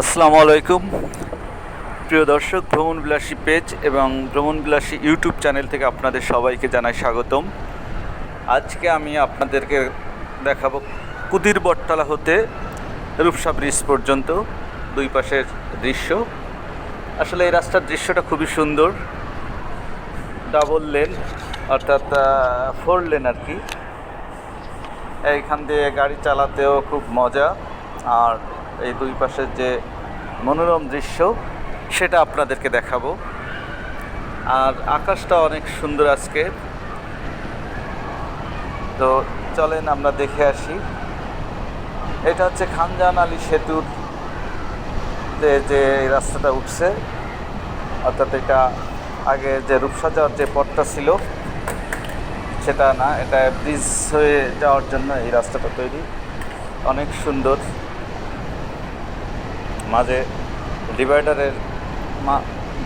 আসসালামু আলাইকুম। প্রিয় দর্শক, ভ্রমণ বিলাসী পেজ এবং ভ্রমণ বিলাসী ইউটিউব চ্যানেল থেকে আপনাদের সবাইকে জানাই স্বাগতম। আজকে আমি আপনাদেরকে দেখাবো কুদির বটতলা হতে রূপসা ব্রিজ পর্যন্ত, দুই পাশের দৃশ্য। আসলে এই রাস্তার দৃশ্যটা খুবই সুন্দর। ডাবল লেন, অর্থাৎ ফোর লেন আর কি। এইখান দিয়ে গাড়ি চালাতেও খুব মজা। আর এই দুই পাশের যে মনোরম দৃশ্য, সেটা আপনাদেরকে দেখাবো। আর আকাশটা অনেক সুন্দর আজকে। তো চলেন আমরা দেখে আসি। এটা হচ্ছে খানজান আলী সেতুর যে রাস্তাটা উঠছে, অর্থাৎ এটা আগে যে রূপসা যাওয়ার যে পথটা ছিল, সেটা না, এটা ব্রিজ হয়ে যাওয়ার জন্য এই রাস্তাটা তৈরি। অনেক সুন্দর। মাঝে ডিভাইডারের মা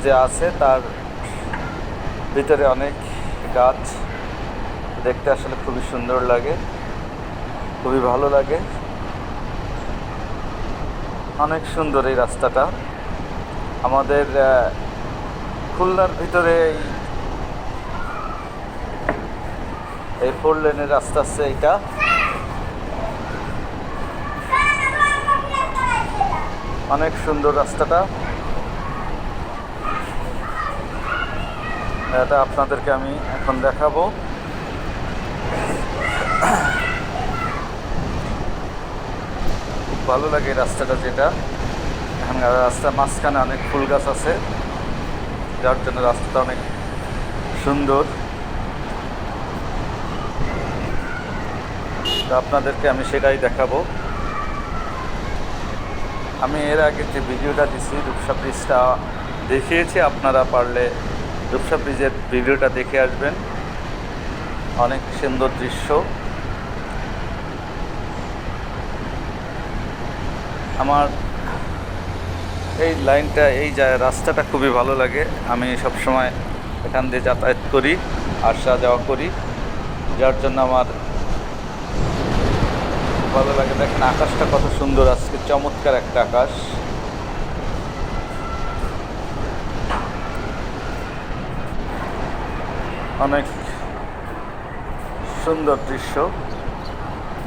যে আছে, তার ভিতরে অনেক গাছ দেখতে আসলে খুবই সুন্দর লাগে, খুবই ভালো লাগে। অনেক সুন্দর এই রাস্তাটা। আমাদের খুলনার ভিতরে এই ফোর লেনের রাস্তা আছে এইটা অনেক সুন্দর রাস্তাটা। এটা আপনাদেরকে আমি এখন দেখাবো। খুব ভালো লাগে রাস্তাটা যেটা। এখানকার রাস্তার মাঝখানে অনেক ফুল গাছ আছে। যার জন্য রাস্তাটা অনেক সুন্দর। আপনাদেরকে আমি সেটাই দেখাবো। আমি এর আগে যে ভিডিওটা দিছি, রূপসা ব্রিজটা দেখিয়েছি, আপনারা পারলে রূপসা ব্রিজের ভিডিওটা দেখে আসবেন। অনেক সুন্দর দৃশ্য। আমার এই লাইনটা, এই যা, রাস্তাটা খুবই ভালো লাগে। আমি সব সময় এখান দিয়ে যাতায়াত করি আসা যাওয়া করি। যার জন্য আমার ভালো লাগে। দেখেন, আকাশটা কত সুন্দর আজকে, চমৎকার একটা আকাশ। অনেক সুন্দর দৃশ্য,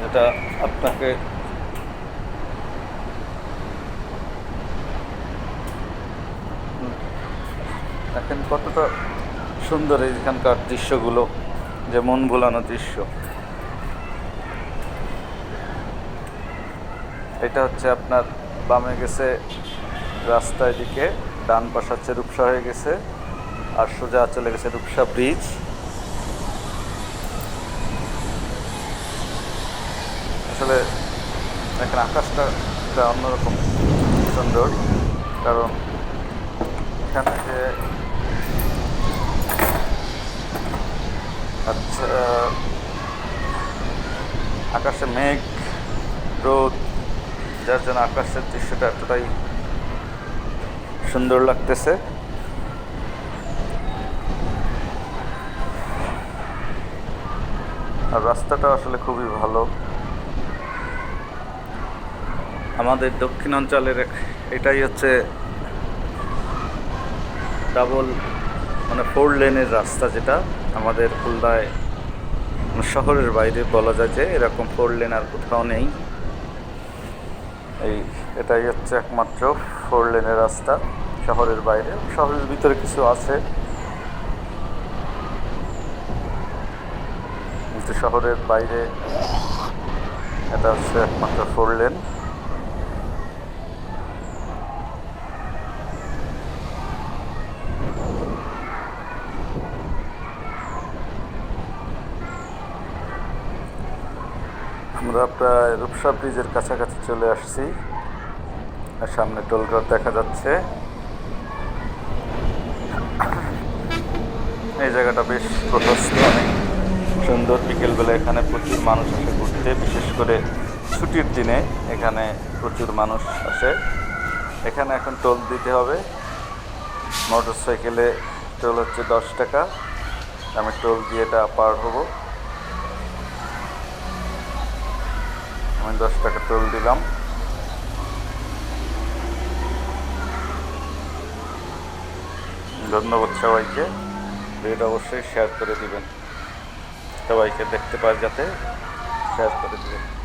যেটা আপনাকে দেখেন কতটা সুন্দর এইখানকার দৃশ্যগুলো, যে মন ভোলানো দৃশ্য। এটা হচ্ছে আপনার বামে গেছে রাস্তা এদিকে, ডান পাশ হচ্ছে রূপসা হয়ে গেছে, আর সোজা চলে গেছে রূপসা ব্রিজ আসলে এখন আকাশটা একটা অন্যরকম সুন্দর, কারণ এখানে যে আচ্ছা আকাশে মেঘ, রোদ যার জন্য আকাশের দৃশ্যটা এতটাই সুন্দর লাগতেছে। আর রাস্তাটা আসলে খুবই ভালো। আমাদের দক্ষিণাঞ্চলের এটাই হচ্ছে ডাবল মানে ফোর লেনের রাস্তা যেটা। আমাদের খুলনায় মানে শহরের বাইরে বলা যায় যে এরকম ফোর লেন আর কোথাও নেই। এই, এটাই হচ্ছে একমাত্র ফোর লেনের রাস্তা শহরের বাইরে। শহরের ভিতরে কিছু আছে। কিন্তু শহরের বাইরে এটা হচ্ছে একমাত্র ফোর লেন আমরা প্রায় রূপসা ব্রিজের কাছাকাছি চলে আসছি। আর সামনে টোলঘর দেখা যাচ্ছে। এই জায়গাটা বেশ প্রশস্ত, অনেক সুন্দর। বিকেলবেলা এখানে প্রচুর মানুষ আসে ঘুরতে, বিশেষ করে ছুটির দিনে এখানে প্রচুর মানুষ আসে। এখানে এখন টোল দিতে হবে। মোটর সাইকেলে টোল হচ্ছে দশ টাকা। আমি টোল দিয়ে এটা পার হব। আমি দশ টাকা টোল দিলাম। ধন্যবাদ সবাইকে। ভিডিওটা অবশ্যই শেয়ার করে দিবেন। সবাইকে দেখতে পাওয়া যাতে শেয়ার করে দেবেন।